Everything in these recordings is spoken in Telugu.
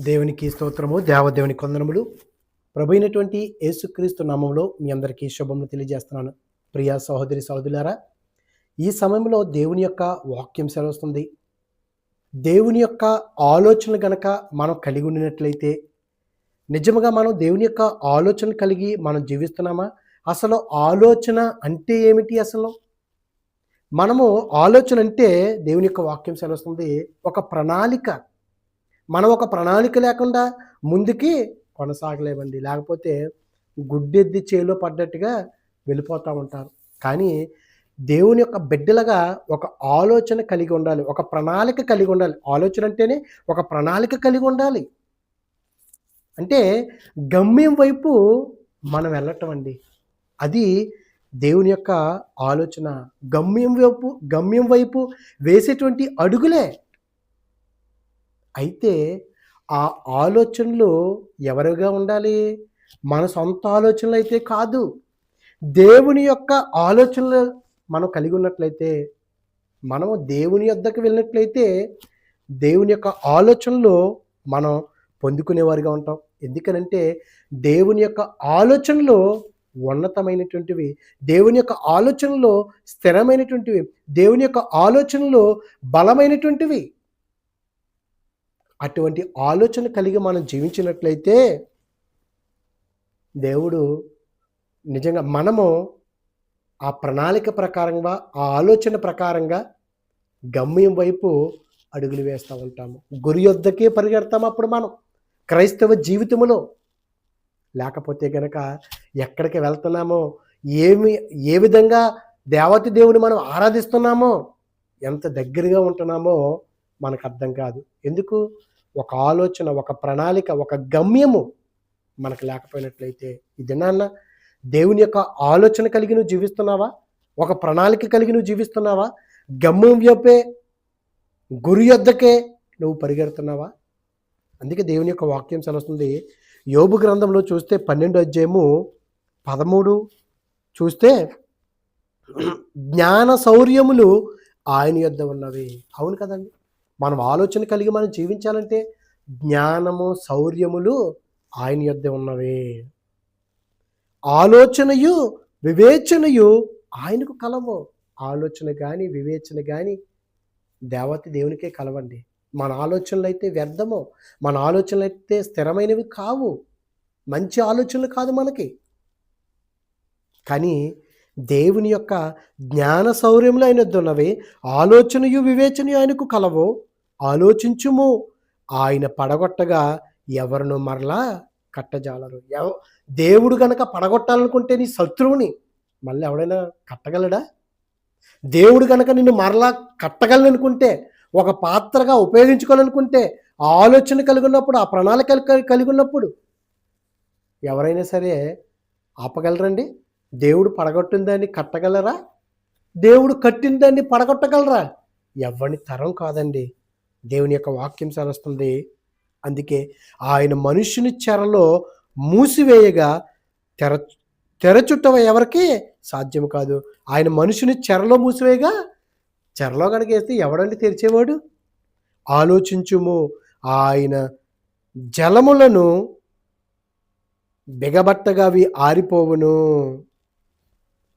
దేవునికి స్తోత్రము దేవదేవుని కొందనములు. ప్రభు యేసుక్రీస్తు నామంలో మీ అందరికీ శుభములు తెలియజేస్తున్నాను. ప్రియ సహోదరి సహోదరులారా ఈ సమయంలో దేవుని యొక్క వాక్యం సెలవుస్తుంది. దేవుని యొక్క ఆలోచనలు గనక మనం కలిగి ఉండినట్లయితే నిజముగా మనం దేవుని యొక్క ఆలోచన కలిగి మనం జీవిస్తున్నామా? అసలు ఆలోచన అంటే ఏమిటి అసలు? మనము ఆలోచన అంటే దేవుని యొక్క వాక్యం సెలవుస్తుంది. ఒక ప్రణాళిక మనం ఒక ప్రణాళిక లేకుండా ముందుకి కొనసాగలేమండి. లేకపోతే గుడ్డెద్ది చేలో పడ్డట్టుగా వెళ్ళిపోతూ ఉంటారు. కానీ దేవుని యొక్క బిడ్డలుగా ఒక ఆలోచన కలిగి ఉండాలి. ఒక ప్రణాళిక కలిగి ఉండాలి. ఆలోచన అంటేనే ఒక ప్రణాళిక కలిగి ఉండాలి. అంటే గమ్యం వైపు మనం వెళ్ళటం అండి. అది దేవుని యొక్క ఆలోచన. గమ్యం వైపు గమ్యం వైపు వేసేటువంటి అడుగులే అయితే ఆ ఆలోచనలు ఎవరుగా ఉండాలి? మన సొంత ఆలోచనలు అయితే కాదు. దేవుని యొక్క ఆలోచనలు మనం కలిగి ఉన్నట్లయితే మనము దేవుని యొద్దకు వెళ్ళినట్లయితే దేవుని యొక్క ఆలోచనలు మనం పొందుకునేవారిగా ఉంటాం. ఎందుకనంటే దేవుని యొక్క ఆలోచనలు ఉన్నతమైనటువంటివి దేవుని యొక్క ఆలోచనలు స్థిరమైనటువంటివి దేవుని యొక్క ఆలోచనలు బలమైనటువంటివి. అటువంటి ఆలోచన కలిగి మనం జీవించినట్లయితే దేవుడు నిజంగా మనము ఆ ప్రణాళిక ప్రకారంగా ఆ ఆలోచన ప్రకారంగా గమ్యం వైపు అడుగులు వేస్తూ ఉంటాము. గురి యొద్దకే పరిగెడతాము అప్పుడు మనం. క్రైస్తవ జీవితంలో లేకపోతే గనక ఎక్కడికి వెళ్తున్నామో ఏమి ఏ విధంగా దేవత దేవుని మనం ఆరాధిస్తున్నామో ఎంత దగ్గరగా ఉంటున్నామో మనకు అర్థం కాదు. ఎందుకు? ఒక ఆలోచన ఒక ప్రణాళిక ఒక గమ్యము మనకు లేకపోయినట్లయితే ఇది నాన్న దేవుని యొక్క ఆలోచన కలిగి నువ్వు జీవిస్తున్నావా? ఒక ప్రణాళిక కలిగి నువ్వు జీవిస్తున్నావా? గమ్యం వైపే గురి యొద్దకే నువ్వు పరిగెడుతున్నావా? అందుకే దేవుని యొక్క వాక్యం సెలవుస్తుంది యోబు గ్రంథంలో చూస్తే పన్నెండు అధ్యాయము పదమూడు చూస్తే జ్ఞాన శౌర్యములు ఆయన యొద్ద ఉన్నవి. అవును కదండి? మనం ఆలోచన కలిగి మనం జీవించాలంటే జ్ఞానము శౌర్యములు ఆయన యొద్ద ఉన్నవి. ఆలోచనయు వివేచనయు ఆయనకు కలవు. ఆలోచన కానీ వివేచన కానీ దేవత దేవునికే కలవండి. మన ఆలోచనలు అయితే వ్యర్థము. మన ఆలోచనలు అయితే స్థిరమైనవి కావు. మంచి ఆలోచనలు కాదు మనకి. కానీ దేవుని యొక్క జ్ఞాన శౌర్యములు ఆయన ఉన్నవి ఆలోచనయు వివేచనయు ఆయనకు కలవు. ఆలోచించుము. ఆయన పడగొట్టగా ఎవరినో మరలా కట్టజాలరు. ఎవ దేవుడు గనక పడగొట్టాలనుకుంటే నీ శత్రువుని మళ్ళీ ఎవడైనా కట్టగలడా? దేవుడు గనక నిన్ను మరలా కట్టగలనుకుంటే ఒక పాత్రగా ఉపయోగించుకోవాలనుకుంటే ఆ ఆలోచన కలిగి ఉన్నప్పుడు ఆ ప్రణాళిక కలిగి ఉన్నప్పుడు ఎవరైనా సరే ఆపగలరండి? దేవుడు పడగొట్టిన దాన్ని కట్టగలరా? దేవుడు కట్టిన దాన్ని పడగొట్టగలరా? ఎవరిని తరం కాదండి. దేవుని యొక్క వాక్యం సెలవుస్తుంది అందుకే ఆయన మనుషుని చెరలో మూసివేయగా తెర తెరచుట్టం ఎవరికి సాధ్యం కాదు. ఆయన మనుషుని చెరలో మూసివేయగా చెరలో కడిగేస్తే ఎవడండి తెరిచేవాడు? ఆలోచించుము. ఆయన జలములను బిగబట్టగా అవి ఆరిపోవును.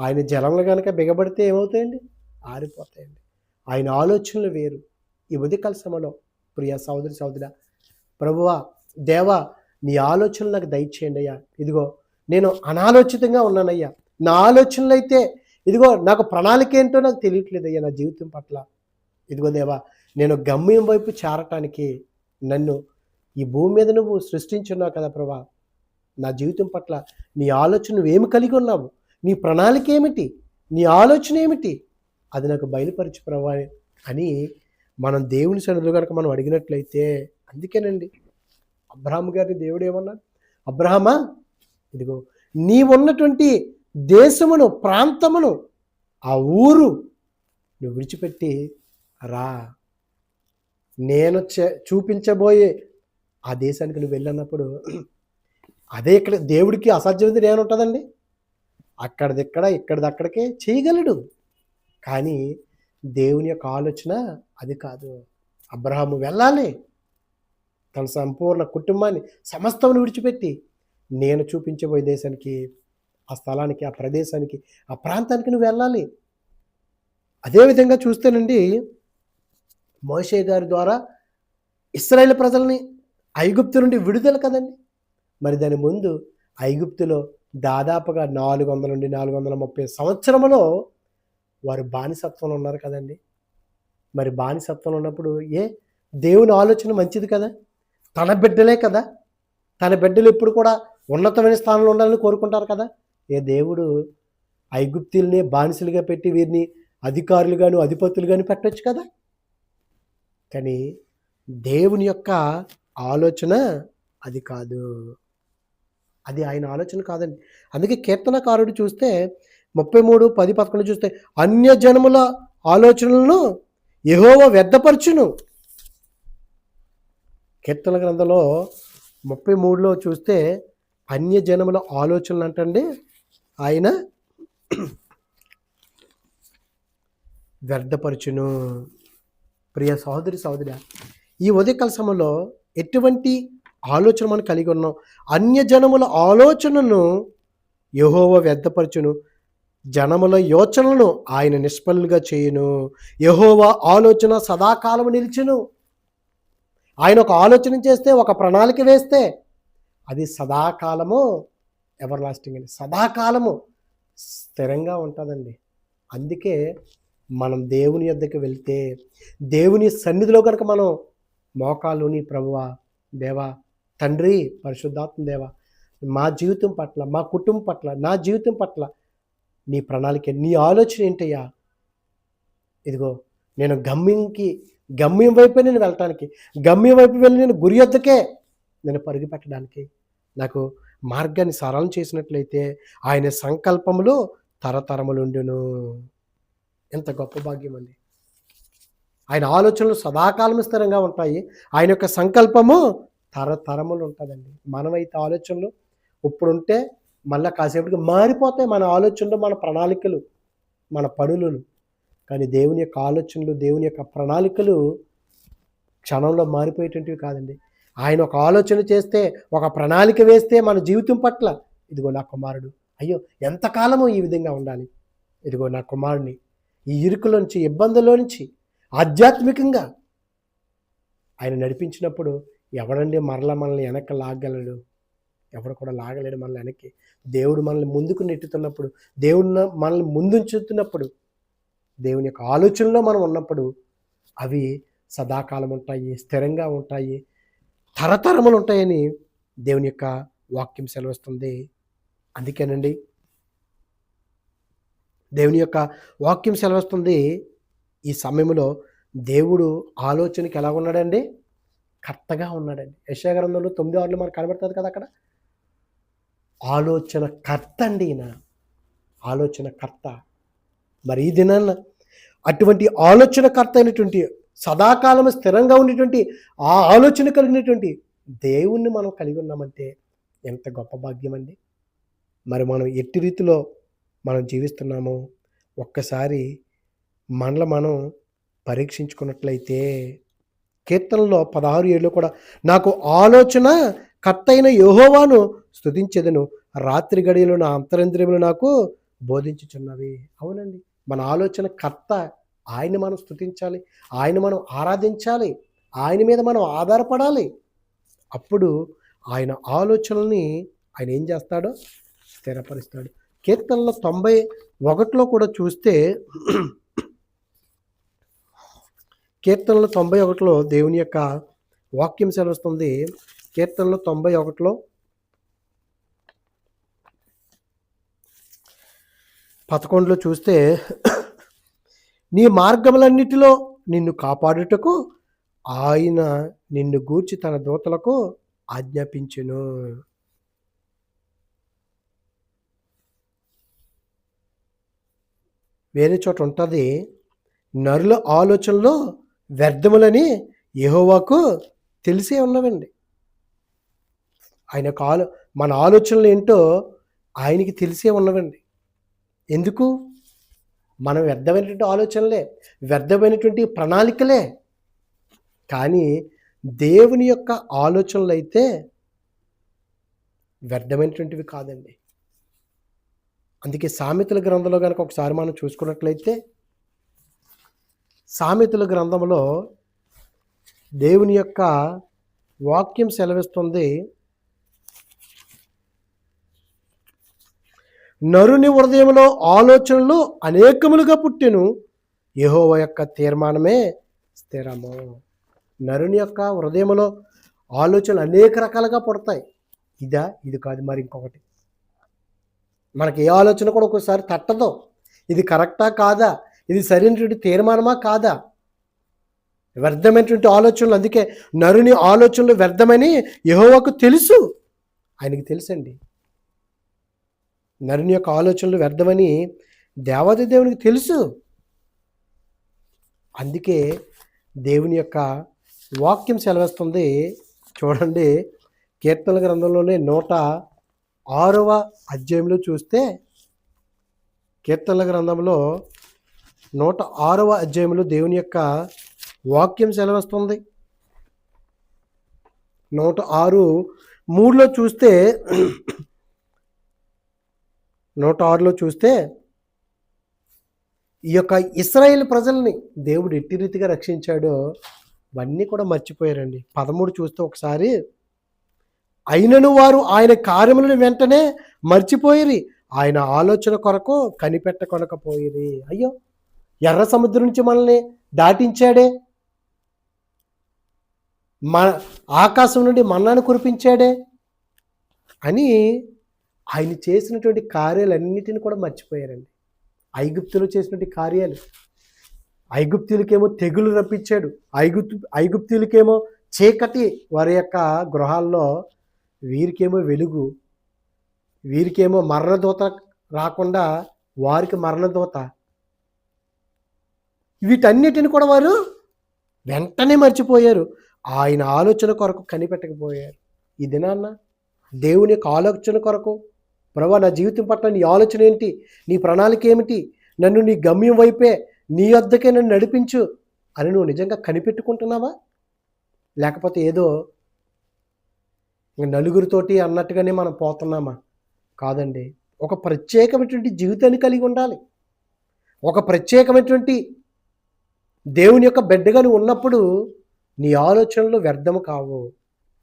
ఆయన జలములు కనుక బిగబడితే ఏమవుతాయండి? ఆరిపోతాయండి. ఆయన ఆలోచనలు వేరు. ఈ ఉదయకాల సమయంలో ప్రియ సహోదరి సహోదర ప్రభువా దేవా నీ ఆలోచనలు నాకు దయచేయండి అయ్యా. ఇదిగో నేను అనాలోచితంగా ఉన్నానయ్యా. నా ఆలోచనలు అయితే ఇదిగో నాకు ప్రణాళిక ఏంటో నాకు తెలియట్లేదు అయ్యా నా జీవితం పట్ల. ఇదిగో దేవా నేను గమ్యం వైపు చేరటానికి నన్ను ఈ భూమి మీద నువ్వు సృష్టించున్నావు కదా ప్రభా. నా జీవితం పట్ల నీ ఆలోచన నువ్వేమి కలిగి ఉన్నావు? నీ ప్రణాళిక ఏమిటి? నీ ఆలోచన ఏమిటి? అది నాకు బయలుపరచు ప్రభా అని మనం దేవుని సన్నిధిలో కనుక మనం అడిగినట్లయితే అందుకేనండి. అబ్రహాం గారిని దేవుడు ఏమన్నాడు? అబ్రహమా ఇదిగో నీవున్నటువంటి దేశమును ప్రాంతమును ఆ ఊరు నువ్వు విడిచిపెట్టి రా. నేను చూపించబోయే ఆ దేశానికి నువ్వు వెళ్ళినప్పుడు అదే ఇక్కడ దేవుడికి అసాధ్యమైనది ఏముంటుందండి అక్కడిదిక్కడ ఇక్కడిదక్కడికే చేయగలడు. కానీ దేవుని యొక్క ఆలోచన అది కాదు. అబ్రహాము వెళ్ళాలి. తన సంపూర్ణ కుటుంబాన్ని సమస్తమును విడిచిపెట్టి నేను చూపించబోయే దేశానికి ఆ స్థలానికి ఆ ప్రదేశానికి ఆ ప్రాంతానికి నువ్వు వెళ్ళాలి. అదేవిధంగా చూస్తేనండి మోషే గారి ద్వారా ఇస్రాయేల్ ప్రజల్ని ఐగుప్తు నుండి విడుదల కదండి. మరి దాని ముందు ఐగుప్తులో దాదాపుగా నాలుగు వందల నుండి నాలుగు వందల ముప్పై సంవత్సరములో వారు బానిసత్వంలో ఉన్నారు కదండి. మరి బానిసత్వంలో ఉన్నప్పుడు ఏ? దేవుని ఆలోచన మంచిది కదా? తన బిడ్డలే కదా? తన బిడ్డలు ఎప్పుడు కూడా ఉన్నతమైన స్థానంలో ఉండాలని కోరుకుంటారు కదా? ఏ దేవుడు ఐగుప్తుల్ని బానిసలుగా పెట్టి వీరిని అధికారులుగాను అధిపతులుగాను పెట్టొచ్చు కదా? కానీ దేవుని యొక్క ఆలోచన అది కాదు. అది ఆయన ఆలోచన కాదండి. అందుకే కీర్తనకారుడు చూస్తే ముప్పై మూడు పది పదకొండు చూస్తే అన్యజనముల ఆలోచనలను ఎహోవ వ్యర్థపరచును. కీర్తన గ్రంథంలో ముప్పై మూడులో చూస్తే అన్యజనముల ఆలోచనలు అంటండి. ఆయన వ్యర్థపరచును. ప్రియ సహోదరి సహోదరి ఈ ఉదయకాల సమయంలో ఎటువంటి ఆలోచన మనం కలిగి ఉన్నాం? అన్యజనముల ఆలోచనను యహోవ వ్యర్థపరచును. జనముల యోచనలను ఆయన నిష్ఫలుగా చేయును. యహోవ ఆలోచన సదాకాలము నిలిచును. ఆయన ఒక ఆలోచన చేస్తే ఒక ప్రణాళిక వేస్తే అది సదాకాలము ఎవర్ లాస్టింగ్ అండి. సదాకాలము స్థిరంగా ఉంటుందండి. అందుకే మనం దేవుని యొద్దకు వెళ్తే దేవుని సన్నిధిలో కనుక మనం మోకాలుని ప్రభువా దేవా తండ్రి పరిశుద్ధాత్మ దేవా మా జీవితం పట్ల మా కుటుంబం పట్ల నా జీవితం పట్ల నీ ప్రణాళిక నీ ఆలోచన ఏంటయ్యా? ఇదిగో నేను గమ్యంకి గమ్యం వైపే నేను వెళ్ళటానికి గమ్యం వైపు వెళ్ళి నేను గురి వద్దకే నేను పరుగు పెట్టడానికి నాకు మార్గాన్ని సరళం చేసినట్లయితే ఆయన సంకల్పములు తరతరములుండును ఎంత గొప్ప భాగ్యం అండి. ఆయన ఆలోచనలు సదాకాలం స్థిరంగా ఉంటాయి. ఆయన యొక్క సంకల్పము తరతరములు ఉంటుందండి. మనమైతే ఆలోచనలు ఇప్పుడుంటే మళ్ళీ కాసేపటికి మారిపోతాయి మన ఆలోచనలు మన ప్రణాళికలు మన పనులను. కానీ దేవుని యొక్క ఆలోచనలు దేవుని యొక్క ప్రణాళికలు క్షణంలో మారిపోయేటువంటివి కాదండి. ఆయన ఒక ఆలోచన చేస్తే ఒక ప్రణాళిక వేస్తే మన జీవితం పట్ల ఇదిగో నా కుమారుడు అయ్యో ఎంతకాలము ఈ విధంగా ఉండాలి? ఇదిగో నా కుమారుని ఈ ఇరుకులో నుంచి ఇబ్బందుల్లో నుంచి ఆధ్యాత్మికంగా ఆయన నడిపించినప్పుడు ఎవడండి మరల మనల్ని వెనక లాగగలడు? ఎవరు కూడా లాగలేడు మనల్ని వెనక్కి. దేవుడు మనల్ని ముందుకు నెట్టుతున్నప్పుడు దేవుడు మనల్ని ముందుంచుతున్నప్పుడు దేవుని యొక్క ఆలోచనలో మనం ఉన్నప్పుడు అవి సదాకాలం ఉంటాయి స్థిరంగా ఉంటాయి తరతరములు ఉంటాయని దేవుని యొక్క వాక్యం సెలవిస్తుంది. అందుకేనండి దేవుని యొక్క వాక్యం సెలవిస్తుంది ఈ సమయంలో దేవుడు ఆలోచనకి ఎలా ఉన్నాడండి? కర్తగా ఉన్నాడండి. యశాగ్రంథంలో తొమ్మిది ఆరులు మనకు కనబడుతుంది కదా అక్కడ? ఆలోచన కర్త అండి ఈయన. ఆలోచన కర్త. మరి ఈ దినాన అటువంటి ఆలోచనకర్త అయినటువంటి సదాకాలం స్థిరంగా ఉండేటువంటి ఆ ఆలోచన కలిగినటువంటి దేవుణ్ణి మనం కలిగి ఉన్నామంటే ఎంత గొప్ప భాగ్యం అండి. మరి మనం ఎట్టి రీతిలో మనం జీవిస్తున్నామో? ఒక్కసారి మనలో మనం పరీక్షించుకున్నట్లయితే కీర్తనలో పదహారు ఏళ్ళు కూడా నాకు ఆలోచన కర్తైన యహోవాను స్తుతించెదను. రాత్రి గడియలు నా అంతరంద్రియములు నాకు బోధించుచున్నవి. అవునండి. మన ఆలోచన కర్త ఆయన మనం స్థుతించాలి ఆయన మనం ఆరాధించాలి. ఆయన మీద మనం ఆధారపడాలి. అప్పుడు ఆయన ఆలోచనల్ని ఆయన ఏం చేస్తాడో స్థిరపరుస్తాడు. కీర్తనలో తొంభై ఒకటిలో కూడా చూస్తే కీర్తనలో తొంభై ఒకటిలో దేవుని యొక్క వాక్యం సెలవుస్తుంది. కీర్తనలు తొంభై ఒకటిలో. పదకొండులో చూస్తే నీ మార్గములన్నిటిలో నిన్ను కాపాడుటకు ఆయన నిన్ను గూర్చి తన దూతలకు ఆజ్ఞాపించును. వేరే చోట ఉంటుంది నరుల ఆలోచనలో వ్యర్థములని యహోవాకు తెలిసే ఉన్నవండి. ఆయన యొక్క ఆలో మన ఆలోచనలు ఏంటో ఆయనకి తెలిసే ఉన్నవండి. ఎందుకు? మనం వ్యర్థమైనటువంటి ఆలోచనలే వ్యర్థమైనటువంటి ప్రణాళికలే. కానీ దేవుని యొక్క ఆలోచనలు అయితే వ్యర్థమైనటువంటివి కాదండి. అందుకే సామెతల గ్రంథంలో కనుక ఒకసారి మనం చూసుకున్నట్లయితే సామెతల గ్రంథంలో దేవుని యొక్క వాక్యం సెలవిస్తుంది. నరుని హృదయంలో ఆలోచనలు అనేకములుగా పుట్టెను. యహోవ యొక్క తీర్మానమే స్థిరము. నరుని యొక్క హృదయంలో ఆలోచనలు అనేక రకాలుగా పుడతాయి. ఇదా? ఇది కాదు మరి ఇంకొకటి. మనకి ఏ ఆలోచన కూడా ఒక్కోసారి తట్టదు. ఇది కరెక్టా కాదా? ఇది సరైనటువంటి తీర్మానమా కాదా? వ్యర్థమైనటువంటి ఆలోచనలు. అందుకే నరుని ఆలోచనలు వ్యర్థమని యెహోవాకు తెలుసు. ఆయనకి తెలుసండి. నరుని యొక్క ఆలోచనలు వ్యర్థమని దేవాది దేవునికి తెలుసు. అందుకే దేవుని యొక్క వాక్యం సెలవిస్తుంది. చూడండి కీర్తన గ్రంథంలోనే నూట ఆరవ అధ్యాయంలో చూస్తే కీర్తనల గ్రంథంలో నూట ఆరవ అధ్యాయంలో దేవుని యొక్క వాక్యం సెలవిస్తుంది. నూట ఆరు మూడులో చూస్తే నూట ఆరులో చూస్తే ఈ యొక్క ఇస్రాయేల్ ప్రజల్ని దేవుడు ఎట్టి రీతిగా రక్షించాడో అవన్నీ కూడా మర్చిపోయారండి. పదమూడు చూస్తే ఒకసారి అయినను వారు ఆయన కార్యములను వెంటనే మర్చిపోయిరి ఆయన ఆలోచన కొరకు కనిపెట్టకొనకపోయిరి. అయ్యో ఎర్ర సముద్రం నుంచి మనల్ని దాటించాడే మన ఆకాశం నుండి మన్నాను కురిపించాడే అని ఆయన చేసినటువంటి కార్యాలన్నిటిని కూడా మర్చిపోయారండి. ఐగుప్తులు చేసినటువంటి కార్యాలు. ఐగుప్తులకేమో తెగులు రప్పించాడు. ఐగుప్తు ఐగుప్తులకేమో చీకటి వారి యొక్క గృహాల్లో వీరికేమో వెలుగు వీరికేమో మరణదూత రాకుండా వారికి మరణదూత. వీటన్నిటిని కూడా వారు వెంటనే మర్చిపోయారు. ఆయన ఆలోచన కొరకు కనిపెట్టకపోయారు. ఇది నాన్న దేవుని యొక్క ఆలోచన కొరకు ప్రభా నా జీవితం పట్ల నీ ఆలోచన ఏంటి? నీ ప్రణాళిక ఏమిటి? నన్ను నీ గమ్యం వైపే నీ వద్దకే నన్ను నడిపించు అని నువ్వు నిజంగా కనిపెట్టుకుంటున్నావా? లేకపోతే ఏదో నలుగురితోటి అన్నట్టుగానే మనం పోతున్నామా? కాదండి. ఒక ప్రత్యేకమైనటువంటి జీవితాన్ని కలిగి ఉండాలి. ఒక ప్రత్యేకమైనటువంటి దేవుని యొక్క బిడ్డగా నువ్వు ఉన్నప్పుడు నీ ఆలోచనలు వ్యర్థము కావు.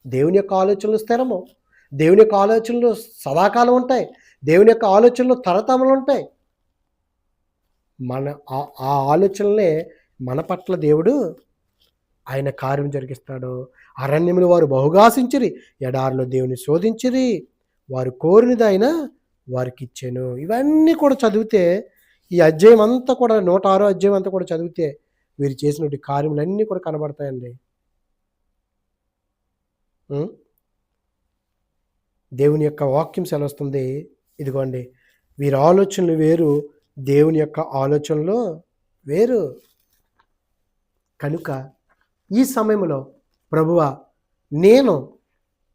దేవుని యొక్క ఆలోచనలు స్థిరము. దేవుని యొక్క ఆలోచనలు సదాకాలం ఉంటాయి. దేవుని యొక్క ఆలోచనలు తరతమలు ఉంటాయి. మన ఆ- ఆలోచనలే మన పట్ల దేవుడు ఆయన కార్యం జరిగిస్తాడు. అరణ్యములు వారు బహుగాసించిరి ఎడారిలో దేవుని శోధించిరి వారు కోరినది ఆయన వారికి ఇచ్చాను. ఇవన్నీ కూడా చదివితే ఈ అధ్యాయం అంతా కూడా నూట ఆరో అధ్యాయం అంతా కూడా చదివితే వీరు చేసినటువంటి కార్యములన్నీ కూడా కనబడతాయండి. దేవుని యొక్క వాక్యం సెలవుస్తుంది. ఇదిగోండి వీరి ఆలోచనలు వేరు దేవుని యొక్క ఆలోచనలు వేరు. కనుక ఈ సమయంలో ప్రభువ నేను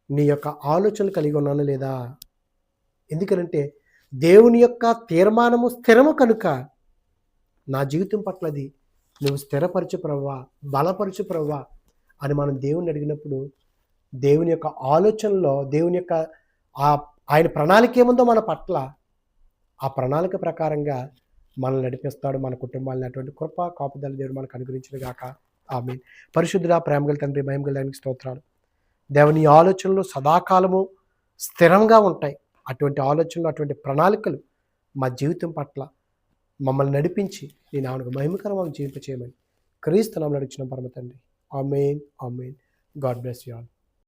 నీ యొక్క ఆలోచనలు కలిగి ఉన్నాను లేదా? ఎందుకనంటే దేవుని యొక్క తీర్మానము స్థిరము కనుక నా జీవితం పట్లది నువ్వు స్థిరపరచు ప్రవ్వా బలపరచు ప్రవ్వా అని మనం దేవుని అడిగినప్పుడు దేవుని యొక్క ఆలోచనలో దేవుని యొక్క ఆ ఆయన ప్రణాళిక ఏముందో మన పట్ల ఆ ప్రణాళిక ప్రకారంగా మనల్ని నడిపిస్తాడు మన కుటుంబాలని అటువంటి కృప కాపుదల దేవుడు మనకు అనుగ్రహించిన గాక. ఆమె పరిశుద్ధుడా ప్రేమగల తండ్రి భయంగల దానికి స్తోత్రాలు. దేవుని ఆలోచనలు సదాకాలము స్థిరంగా ఉంటాయి. అటువంటి ఆలోచనలు అటువంటి ప్రణాళికలు మా జీవితం పట్ల మమ్మల్ని నడిపించి నేను ఆమెకు మహిమకరమైన జీవింప చేయమని క్రీస్తు నమ్మలు నడిచిన పరమ తండ్రి. Amen amen. God bless you all.